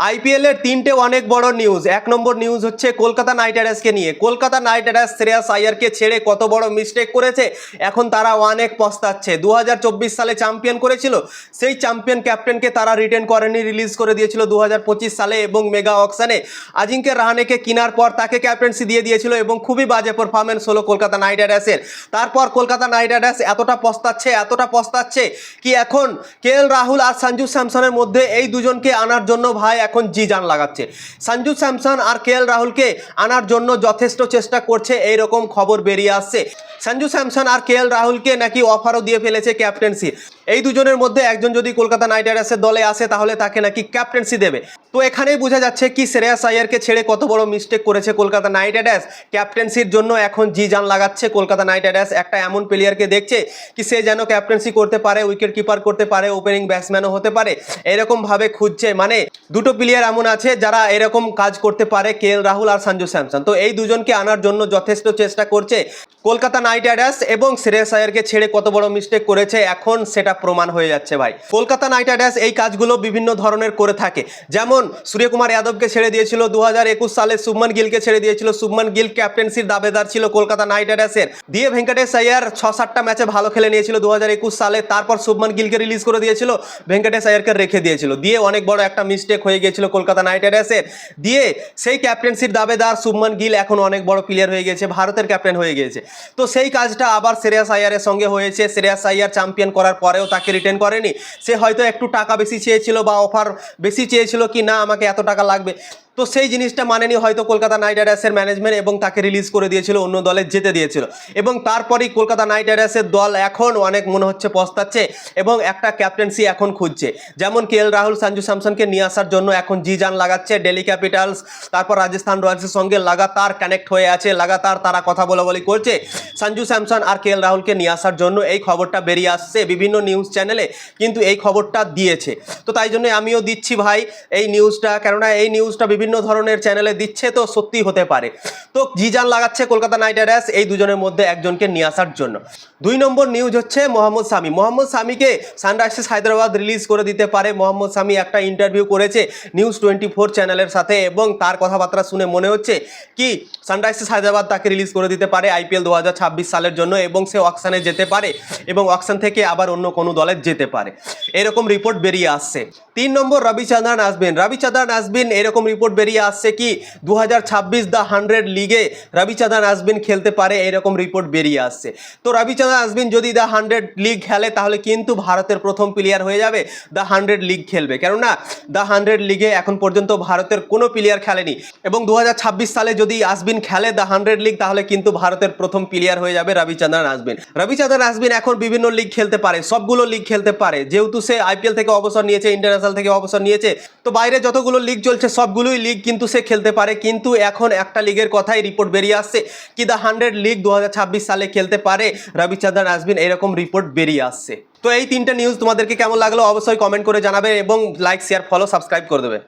IPL এর তিনটে অনেক বড় নিউজ এক নম্বর নিউজ হচ্ছে কলকাতা নাইট রাইডার্সকে নিয়ে। কলকাতা নাইট রাইডার্স শ্রেয়াস আয়ারকে ছেড়ে কত বড় মিস্টেক করেছে? এখন তারা অনেক পস্তাচ্ছে। দু হাজার চব্বিশ সালে চ্যাম্পিয়ন করেছিল। সেই চ্যাম্পিয়ন ক্যাপ্টেনকে তারা রিটেন করেনি রিলিজ করে দিয়েছিল দু হাজার পঁচিশ সালে এবং মেগা অকশনে আজিঙ্কে রাহানেকে কেনার পর তাকে ক্যাপ্টেন্সি দিয়ে দিয়েছিল এবং খুবই বাজে পারফরমেন্স হলো কলকাতা নাইট রাইডার্সের তারপর কলকাতা নাইট রাইডার্স এতটা পস্তাচ্ছে এতটা পস্তাচ্ছে কি এখন কে রাহুল আর সঞ্জু স্যামসনের মধ্যে এই দুজনকে আনার জন্য ভাই এখন জি জান লাগাচ্ছে। সঞ্জু স্যামসন আর কে রাহুলকে আনার জন্য যথেষ্ট চেষ্টা করছে এই রকম খবর বেরিয়ে আসছে। সঞ্জু স্যামসন আর কে রাহুলকে নাকি অফারও দিয়ে ফেলেছে ক্যাপ্টেন্সি। এই দুজনের মধ্যে একজন যদি কলকাতা নাইট রাইডার্সের দলে আসে, তাহলে তাকে নাকি ক্যাপ্টেন্সি দেবে। তো এখানেই বোঝা যাচ্ছে কি শ্রেয়াস আয়ারকে ছেড়ে কত বড় মিস্টেক করেছে কলকাতা নাইট রাইডার্স। ক্যাপ্টেন্সির জন্য এখন জি জান লাগাচ্ছে কলকাতা নাইট রাইডার্স। একটা এমন প্লেয়ারকে দেখছে কি সে যেন ক্যাপ্টেন্সি করতে পারে উইকেট কিপার করতে পারে ওপেনিং ব্যাটসম্যানও হতে পারে। এরকম ভাবে খুঁজছে। মানে দুটো প্লেয়ার এমন আছে যারা এরকম কাজ করতে পারে কে রাহুল আর সঞ্জু স্যামসন। তো এই দুজনকে আনার জন্য যথেষ্ট চেষ্টা করছে। কলকাতা নাইট রাইডার্স এবং শ্রেয়াস আয়ারকে ছেড়ে কত বড় মিস্টেক করেছে, এখন সেটা প্রমাণ হয়ে যাচ্ছে ভাই। কলকাতা নাইট রাইডার্স এই কাজগুলো বিভিন্ন ধরনের করে থাকে। যেমন সূর্যকুমার যাদবকে ছেড়ে দিয়েছিল দু হাজার একুশ সালে, শুভমান গিলকে ছেড়ে দিয়েছিল, শুভমান গিল ক্যাপ্টেন্সির দাবেদার ছিল কলকাতা নাইট রাইডার্সের। দিয়ে ভেঙ্কটেশ আয়ার ছ সাতটা ম্যাচে ভালো খেলে নিয়েছিল দু হাজার একুশ সালে, তারপর শুভমান গিলকে রিলিজ করে দিয়েছিল, ভেঙ্কটেশ আয়ারকে রেখে দিয়েছিল। দিয়ে অনেক বড় একটা মিস্টেক হয়ে গিয়েছিল কলকাতা নাইট রাইডার্সের। দিয়ে সেই ক্যাপ্টেন্সির দাবেদার শুভমান গিল এখন অনেক বড় প্লেয়ার হয়ে গেছে ভারতের ক্যাপ্টেন হয়ে গিয়েছে। তো সেই কাজটা আবার শ্রেয়াস আয়ারের সঙ্গে হয়েছে। শ্রেয়াস আয়ার চ্যাম্পিয়ন করার পরেও তাকে রিটার্ন করেনি। সে হয়তো একটু টাকা বেশি চেয়েছিল বা অফার বেশি চেয়েছিল কি না, আমাকে এত টাকা লাগবে। তো সেই জিনিসটা মানেনি হয়তো কলকাতা নাইট রাইডার্সের ম্যানেজমেন্ট এবং তাকে রিলিজ করে দিয়েছিল, অন্য দলে যেতে দিয়েছিল। এবং তারপরেই কলকাতা নাইট রাইডার্সের দল এখন অনেক মনে হচ্ছে পস্তাচ্ছে এবং একটা ক্যাপ্টেন্সি এখন খুঁজছে। যেমন কে এল রাহুল, সঞ্জু স্যামসনকে নিয়ে আসার জন্য এখন জি জান লাগাচ্ছে ডেলি ক্যাপিটালস তারপর রাজস্থান রয়্যালসের সঙ্গে লাগাতার কানেক্ট হয়ে আছে, লাগাতার তারা কথা বলা বলি করছে। সঞ্জু স্যামসন আর কে রাহুলকে নিয়ে আসার জন্য এই খবরটা বেরিয়ে আসছে বিভিন্ন নিউজ চ্যানেলে কিন্তু এই খবরটা দিয়েছে। তো তাই জন্য আমিও দিচ্ছি ভাই, এই নিউজটা কেননা এই নিউজটা বিভিন্ন ধরনের চ্যানেলে দিচ্ছে, তো সত্যি হতে পারে। তো জিজান লাগাচ্ছে কলকাতা নাইট রাইডার্স, এই দুজনের মধ্যে একজনকে নিয়ে আসার জন্য। দুই নম্বর নিউজ হচ্ছে মোহাম্মদ সামি মোহাম্মদ সামিকে সানরাইজার্স হায়দ্রাবাদ রিলিজ করে দিতে পারে। মোহাম্মদ সামি একটা ইন্টারভিউ করেছে নিউজ টোয়েন্টি ফোর চ্যানেলের সাথে এবং তার কথাবার্তা শুনে মনে হচ্ছে কি সানরাইজার্স হায়দ্রাবাদ তাকে রিলিজ করে দিতে পারে আইপিএল দু হাজার ছাব্বিশ সালের জন্য এবং সে অকশানে যেতে পারে এবং অকশান থেকে আবার অন্য কোনো দলে যেতে পারে। এরকম রিপোর্ট বেরিয়ে আসছে। তিন নম্বর রবিচন্দ্রন আসবেন রবিচন্দ্রন আসবেন এরকম রিপোর্ট বেরিয়ে আসছে কি? দু হাজার ছাব্বিশ দ্য হান্ড্রেড লিগে রবিচন্দ্রন আসবেন খেলতে পারে, এরকম রিপোর্ট বেরিয়ে আসছে। তো রবিচন্দ্রন আসবেন যদি দ্য হান্ড্রেড লিগ খেলে, তাহলে কিন্তু ভারতের প্রথম প্লেয়ার হয়ে যাবে দ্য হান্ড্রেড লিগ খেলবে। কেননা, দ্য হান্ড্রেড লিগে এখন পর্যন্ত ভারতের কোনো প্লেয়ার খেলেনি। এবং দু হাজার ছাব্বিশ সালে যদি আসবিন খেলে দ্য হান্ড্রেড লিগ, তাহলে কিন্তু ভারতের প্রথম প্লেয়ার হয়ে যাবে রবিচন্দ্রন আসবিন। রবিচন্দ্রন আসবিন এখন বিভিন্ন লিগ খেলতে পারে, সবগুলো লিগ খেলতে পারে। যেহেতু সে আইপিএল থেকে অবসর নিয়েছে ইন্টারন্যাশনাল থেকে অবসর নিয়েছে, তো বাইরে যতগুলো লিগ চলছে, সবগুলোই লিগ কিন্তু সে খেলতে পারে, কিন্তু এখন একটা লিগের কথাই রিপোর্ট বেরিয়ে আসছে। কি দ্য হান্ড্রেড লিগ দু হাজার ছাব্বিশ সালে খেলতে পারে, রবিচন্দ্রন আসবিন এরকম রিপোর্ট বেরিয়ে আসছে। তো এই তিনটা নিউজ তোমাদেরকে কেমন লাগল অবশ্যই কমেন্ট করে জানাবে এবং লাইক শেয়ার ফলো সাবস্ক্রাইব করে দেবে।